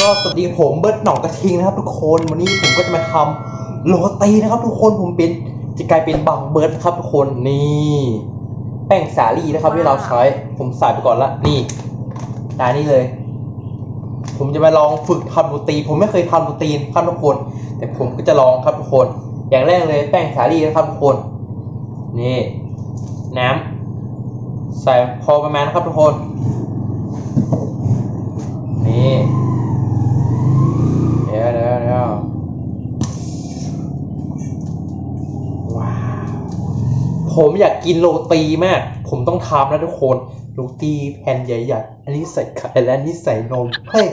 ก็สวัสดีผมเบิร์ดหนองกระทิงนะครับ ทุกคนวันนี้ผมก็จะมาทำโรตีนะครับ ทุกคนผมเป็นจะกลายเป็นบังเบิร์ดครับทุกคนนี่แป้งสาลี่นะครับที่เราใช้ผมใส่ไปก่อนละนี่ตานี่เลย ผมจะมาลองฝึกทำโรตี ผมไม่เคยทำโรตีนะครับทุกคน แต่ผมก็จะลองครับทุกคน อย่างแรกเลย แป้งสาลี่นะครับทุกคนนี่น้ำใส่พอประมาณนะครับทุกคนนี่เดี๋ยวเดี๋ยวเดี๋ยวว้าว ผมอยากกินโรตีมาก ผมต้องทำนะทุกคน โรตีแผ่นใหญ่ๆ อันนี้ใส่ไข่และอันนี้ใส่นม เฮ้ย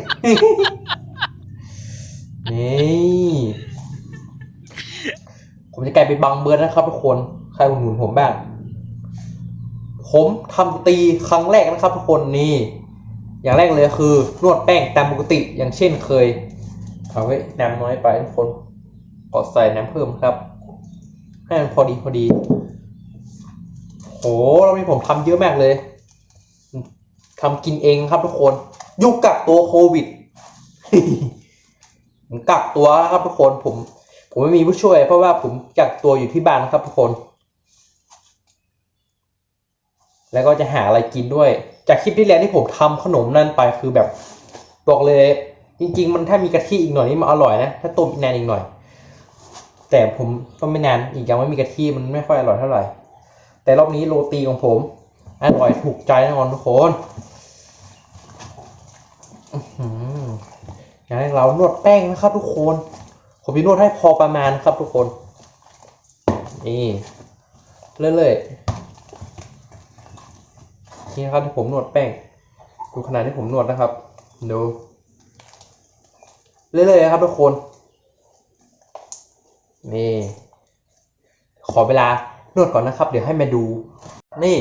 นี่ ผมจะกลายเป็นบางเบิร์ดนะครับทุกคน ใครอุดหนุนผมบ้าง ผมทำตีครั้งแรกนะครับทุกคนนี่ อย่างแรกเลยคือนวดแป้งตามปกติอย่างเช่นเคยเอาไว้น้ำน้อยไปทุกคน ขอใส่น้ำเพิ่มครับ ให้มันพอดีพอดี โหรอบนี้ผมทำเยอะมากเลยทำกินเองครับทุกคน ยุคกักตัวโควิดผมกักตัวนะครับทุกคนผม ผมไม่มีผู้ช่วย เพราะว่าผมกักตัวอยู่ที่บ้านครับทุกคน แล้วก็จะหาอะไรกินด้วย จากคลิปที่แล้วที่ผมทำขนมนั่นไปคือแบบบอกเลย จริง ๆ มันถ้ามีกะทิอีกหน่อยนี่มันอร่อยนะถ้าต้มอีกนานอีกหน่อย แต่ผมต้มไม่นานอีกยังไม่มีกะทิมันไม่ค่อยอร่อยเท่าไหร่ แต่รอบนี้โรตีของผมอร่อยถูกใจแน่นอนทุกคนอย่างนี้เรานวดแป้งนะครับ ทุกคน ผมจะนวดให้พอประมาณครับ ทุกคน นี่เรื่อยๆ นี่นะครับที่ผมนวดแป้ง ดูขนาดที่ผมนวดนะครับ ดู เรื่อยๆครับทุกคน นี่ ขอเวลา นวดก่อนนะครับ เดี๋ยวให้มาดู นี่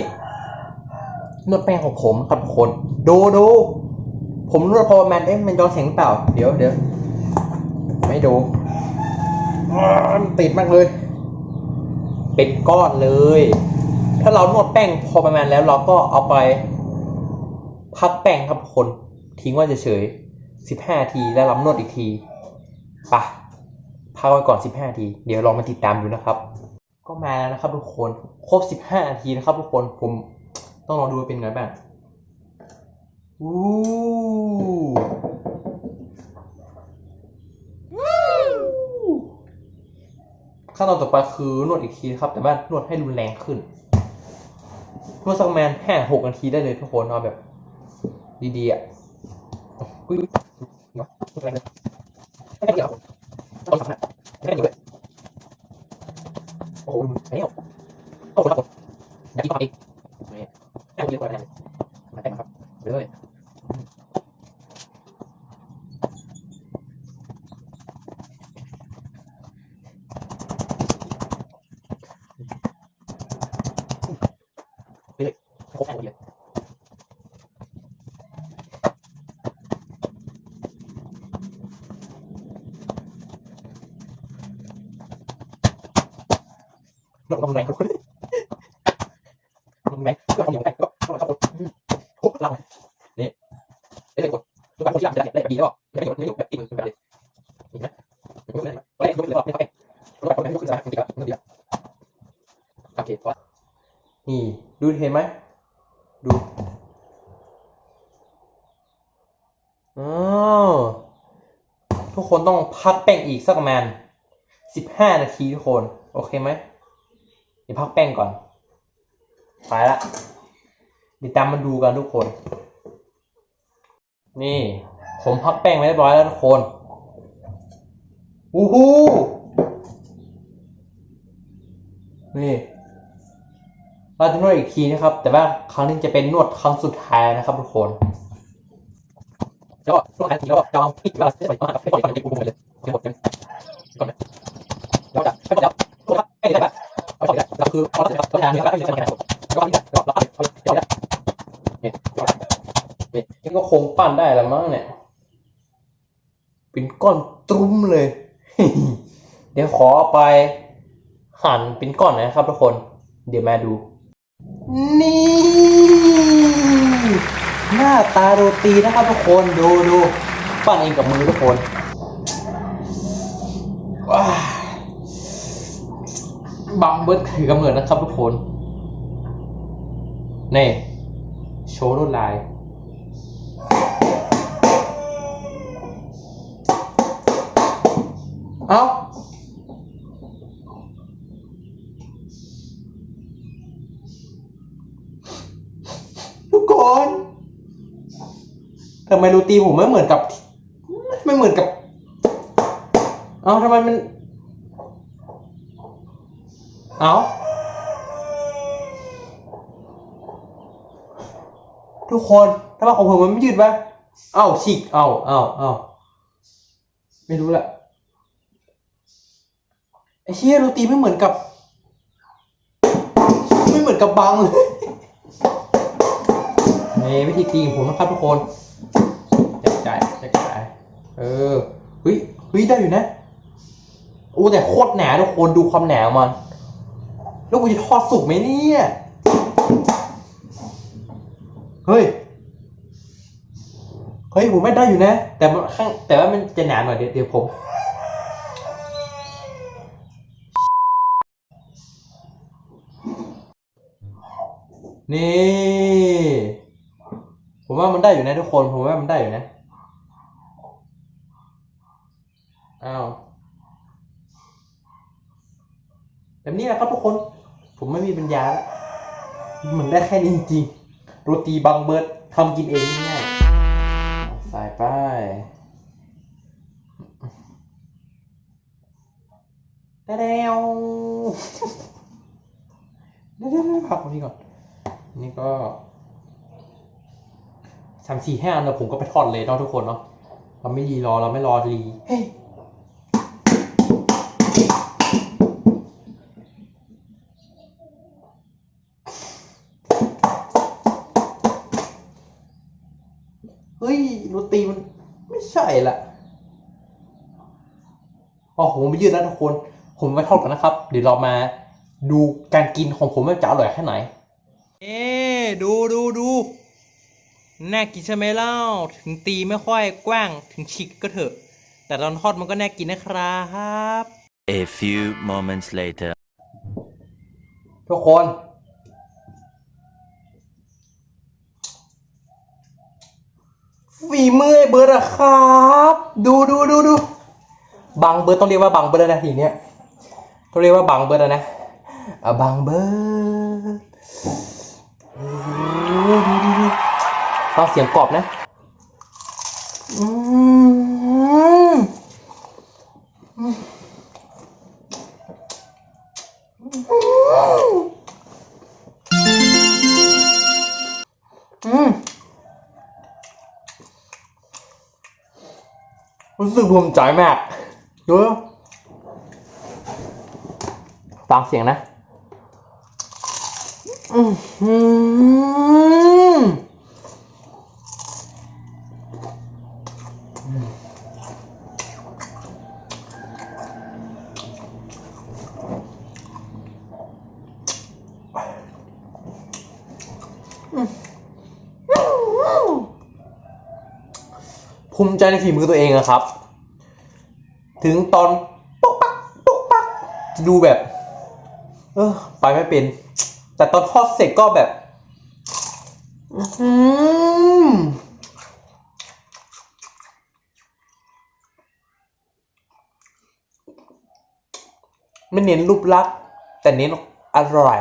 นวดแป้งของผมครับคนดูดูผมนวดพอประมาณเอ๊ะมันย้อนแสงหรือเปล่า เดี๋ยวเดี๋ยวไม่ดูติดมากเลย เป็นก้อนเลย ถ้าเรานวดแป้งพอประมาณแล้วเราก็เอาไปพักแป้งครับคน ทิ้งไว้เฉยๆสิบห้าทีแล้วเรานวดอีกทีปะพักไว้ก่อนสิบห้าที เดี๋ยวลองมาติดตามดูนะครับ ก็มาแล้วนะครับทุกคน ครบสิบห้านาทีนะครับทุกคน ผมต้องลองดูว่าเป็นไงบ้างอู้ขั้นตอนต่อไปคือนวดอีกทีนะครับ แต่ว่านวดให้รุนแรงขึ้น นวดสักประมาณห้าหกนาทีได้เลยทุกคนเอาแบบ ดีๆอะ โอ้โหแล้วโอ้โหครับผมอยากกินต่ออีกนี่แค่เดียวก็ได้มาแป้งครับไปเลยไปเลยครบแป้งหมดเลย ลงลงแรงทุกคนลงแรงก็ทำอย่างไรก็ต้องทำโอ้เรานี่เล่นกดทุกคนที่รับจะได้แบบดีแล้วไม่ได้กดไม่อยู่แบบติดมือแบบเลยเห็นไหมไม่ได้ไม่ได้ยกเลยไม่ได้รู้แบบคนไม่ยกขึ้นมาจริงๆครับมันดีอะโอเคพอนี่ดูเห็นไหมดูอ๋อทุกคนต้องพักแป้งอีกสักประมาณสิบห้านาทีทุกคน โอเคไหม เดี๋ยวพักแป้งก่อน ไปละเดี๋ยวตามมาดูกันทุกคน นี่ ผมพักแป้งไว้เรียบร้อยแล้วทุกคนอู้หูนี่เราจะนวดอีกทีนะครับ แต่ว่าครั้งนี้จะเป็นนวดครั้งสุดท้ายนะครับทุกคนแล้วก็นวดครั้งทีแล้วก็จะเอาอีกเวลาจะไปมากกับให้ปล่อยก่อนจะปูไปเลยทั้งหมดเลยก่อนไหมแล้วจะให้ปล่อยแล้วนวดครับให้ได้แบบ เราบอเราคือเราต้องต้องารเนี่ยก็ต้องารผมแล้วก็นี่ก็เราเอาเอาเอาเนี่ยเนี่ยนี่ก็คงปั้นได้แล้วมั้งเนี่ยเป็นก้อนตุ้มเลย เดี๋ยวขอไปหั่นเป็นก้อนนะครับทุกคน เดี๋ยวมาดู นี่หน้าตาโรตีนะครับทุกคนดูดูปั้นเองกับมือทุกคนว้า บังเบิร์ดถือกำเนิดนะครับทุกคนนี่โชว์ลวดลาย เอาทุกคนทำไมรูตีผมไม่เหมือนกับ ไม่เหมือนกับ เอาทำไมมัน เอาทุกคนทำไมของผมมันไม่ยืดวะเอ้าฉีกเอ้าเอ้าเอ้าไม่รู้แหละไอ้เชี่ยโรตีไม่เหมือนกับ ไม่เหมือนกับบางเลยนี่วิธีตีของผมนะครับทุกคนจัดจ่ายจัดจ่ายเออเฮ้ยเฮ้ยได้อยู่นะโอ้แต่โคตรหนาทุกคนดูความหนามัน ล้วกูจะทอดสุกไหมเนี่ย เฮ้ย เฮ้ยผมไม่ได้อยู่นะ แต่มันข้างแต่ว่ามันจะหนาหน่อยเดี๋ยวเดี๋ยวผมนี่ ผมว่ามันได้อยู่นะทุกคน ผมว่ามันได้อยู่นะ อ้าว แบบนี้แหละครับทุกคน ผมไม่มีปัญญาแล้วมันได้แค่นี้จริงๆโรตีบางเบิร์ดทำกินเองง่ายๆใส่ไปแต้วเดี๋ยวเดี๋ยวเดี๋ยวพักตรงนี้ก่อน นี่ก็สามสี่ห้าอันแล้วผมก็ไปทอดเลยเนาะทุกคนเนาะ เราไม่รีรอเราไม่รอรีเฮ้ย เฮ้ยโรตีมันไม่ใช่ละอ๋อผมไม่ยืดแล้วทุกคน ผมไปทอดกันนะครับ เดี๋ยวเรามาดูการกินของผมว่าจะอร่อยแค่ไหน เอ๊ดูดูดูน่ากินใช่ไหมเล่า ถึงตีไม่ค่อยกว้างถึงชิกก็เถอะ แต่ตอนทอดมันก็น่ากินนะครับ A few moments later. ทุกคน ฝีมือไอ้เบิร์ดอะครับ ดูดูดูดูบังเบิร์ดต้องเรียกว่าบังเบิร์ดนะทีเนี้ยต้องเรียกว่าบังเบิร์ดนะอะบังเบิร์ดูดูดูฟังเสียงกรอบนะอืมอื รู้สึกภูมิใจมากดูฟังเสียงนะ อืม ภูมิใจในฝีมือตัวเองอะครับ ถึงตอนปุ๊กปักปุ๊กปักจะดูแบบ เออไปไม่เป็น แต่ตอนทอดเสร็จก็แบบอื้อหือไม่เน้นรูปลักษณ์แต่เน้นอร่อย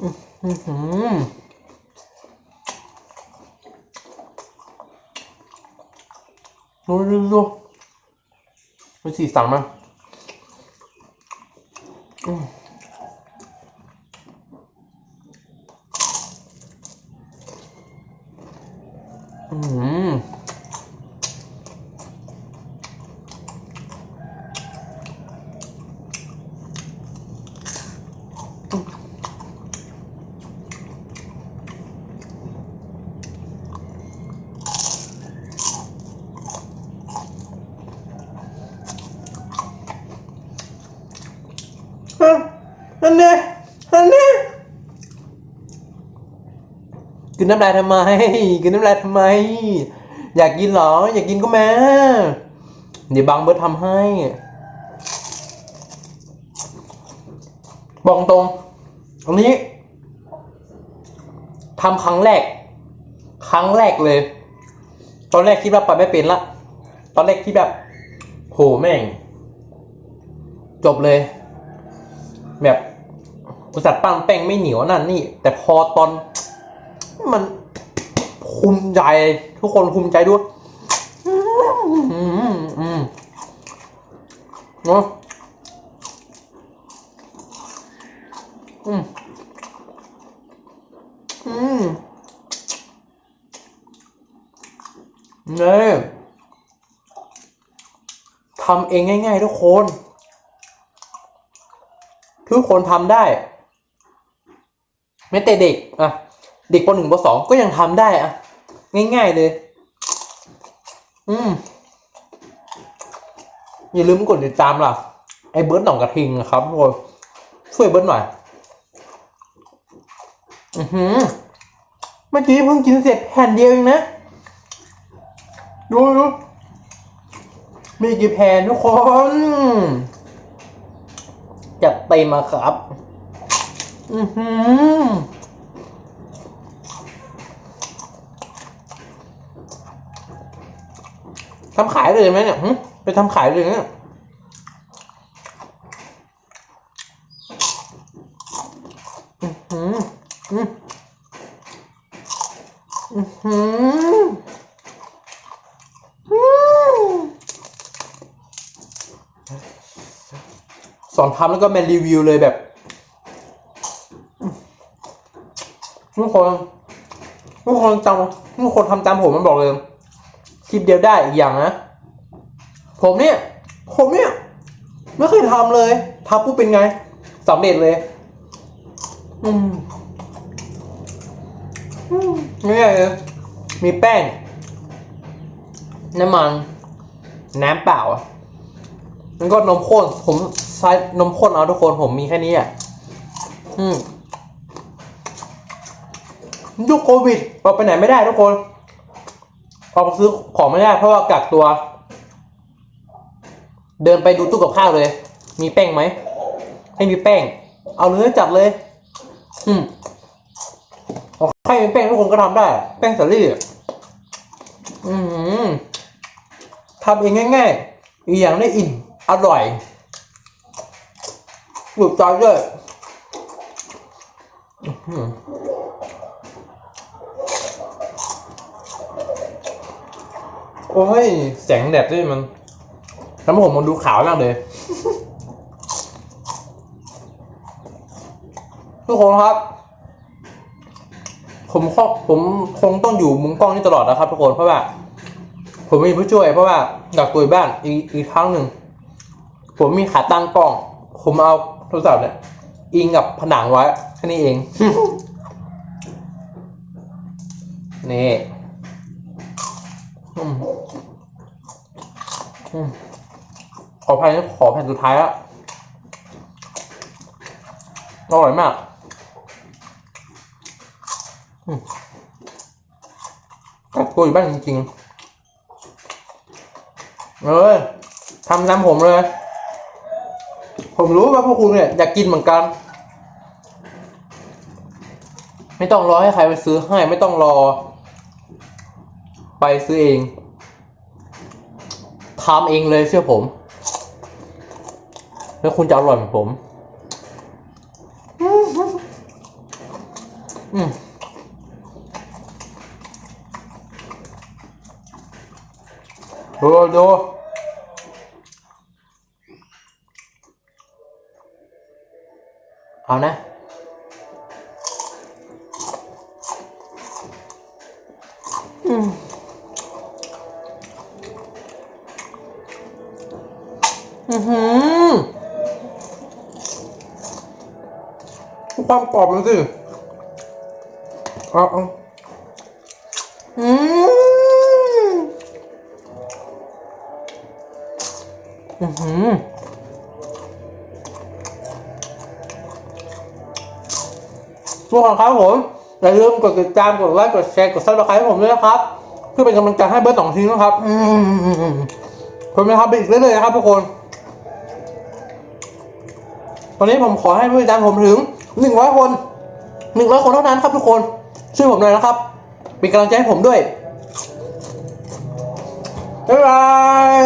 อื้อ ดูดูดูไปสีสั่งมาอืมอืมฮะอันเนี้ยอันเนี้ย กินน้ำลายทำไม กินน้ำลายทำไม อยากกินเหรอ อยากกินก็มาเดี๋ยวบางเบิร์ดทำให้ บอกตรงอันนี้ทำครั้งแรก ครั้งแรกเลย ตอนแรกคิดว่าไปไม่เป็นละ ตอนแรกคิดแบบ โหแม่ง จบเลย แบบอุตส่าห์ปั้นแป้งไม่เหนียวนั่นนี่ แต่พอตอน มันภูมิใจ ทุกคนภูมิใจด้วยอืมอืมอืมเนาะอืมอืมเนี่ยทำเองง่าย ๆ ทุกคน ทุกคนทำได้แม้แต่เด็ก อะ เด็กปหนึ่งปสองก็ยังทำได้อะง่าย ๆ เลย อืมอย่าลืมกดติดตามล่ะ ไอ้เบิร์ดหนองกระทิงนะครับทุกคนช่วยเบิร์ดหน่อย อือหือเมื่อกี้เพิ่งกินเสร็จแผ่นเดียวเองนะ ดูดูมีกี่แผ่นทุกคนจัดเต็มมาครับ อือหือ ทำขายเลยไหมเนี่ยไปทำขายเลยเนี่ยอื้อหืออื้ออื้อหืออื้อสอนทำแล้วก็มารีวิวเลยแบบทุกคนทุกคนจำทุกคนทำตามผมมันบอกเลย ลิปเดียวได้อีกอย่างนะ ผมเนี่ย ผมเนี่ย ไม่เคยทำเลยทำปุ๊บเป็นไงสำเร็จเลยอืมอืมง่ายเลยมีแป้ง น้ำมัน น้ำเปล่าแล้วก็นมข้น ผมใช้นมข้นเอาทุกคน ผมมีแค่นี้อะ อืมยุคโควิดเราไปไหนไม่ได้ทุกคน ออกไปซื้อของไม่ได้เพราะว่ากักตัว เดินไปดูตู้กับข้าวเลย มีแป้งไหมให้มีแป้ง เอาเลยจัดเลย อืมใครมีแป้งทุกคนก็ทำได้ แป้งสาลี่อะอืมทำเองง่ายๆอีกอย่างได้อิ่มอร่อยหลุดใจด้วยอื้อหือ โอ้ยแสงแดดด้วยมันทำให้ผมมันดูขาวมากเลย ทุกคนครับ ผมคงผมคงต้องอยู่มุมกล้องนี้ตลอดนะครับทุกคนเพราะว่า ผมไม่มีผู้ช่วยเพราะว่ากักตัวอยู่บ้านอีกอีกครั้งหนึ่ง ผมมีขาตั้งกล้อง ผมเอาโทรศัพท์เนี่ยอิงกับผนังไว้แค่นี้เอง นี่ ขอแผ่นขอแผ่นสุดท้ายละอร่อยมากกักตัวอยู่บ้านจริงๆเอ้ยทำตามผมเลย ผมรู้ว่าพวกคุณเนี่ยอยากกินเหมือนกัน ไม่ต้องรอให้ใครไปซื้อให้ ไม่ต้องรอ ไปซื้อเองทำเองเลยเชื่อผม แล้วคุณจะอร่อยเหมือนผม อืมดูดูเอานะ อืม ความกรอบมันสิเอาเอาอืมอือหือทุกคนครับผมอย่าลืมกดติดตามกดไลค์กดแชร์กดซับสไครต์ให้ผมด้วยนะครับ เพื่อเป็นกำลังใจให้เบิร์ดสองทีนะครับ อืมผมจะทำไปอีกเรื่อยๆนะครับทุกคน ตอนนี้ผมขอให้ผู้ติดตามผมถึง หนึ่งร้อยคนหนึ่งร้อยคนเท่านั้นครับทุกคน ช่วยผมหน่อยนะครับ เป็นกำลังใจให้ผมด้วยบ๊ายบาย